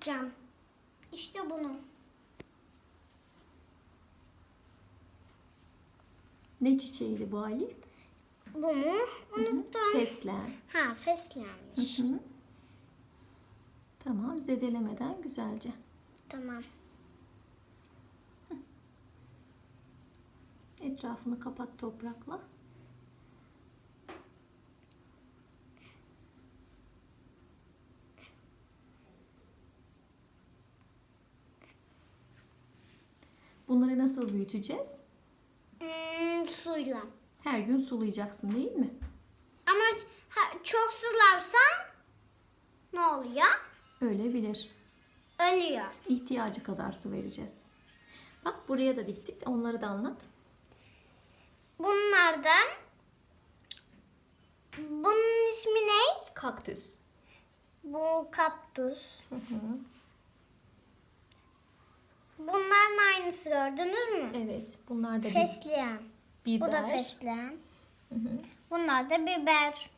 tutacağım. İşte bunu. Ne çiçeğiydi bu Ali? Bu mu? Unuttum. Fesleğen. Ha fesleğenmiş. Hı hı. Tamam zedelemeden güzelce. Tamam. Etrafını kapat toprakla. Bunları nasıl büyüteceğiz? Hmm, suyla. Her gün sulayacaksın değil mi? Ama çok sularsan ne oluyor? Ölebilir. Ölüyor. İhtiyacı kadar su vereceğiz. Bak buraya da diktik. Onları da anlat. Bunlardan bunun ismi ne? Kaktüs. Bu kaktüs. Hı hı. Aynısı gördünüz mü? Evet. Bunlar da bir Fesleğen. biber. Bu da fesleğen. Hı hı. Bunlar da biber.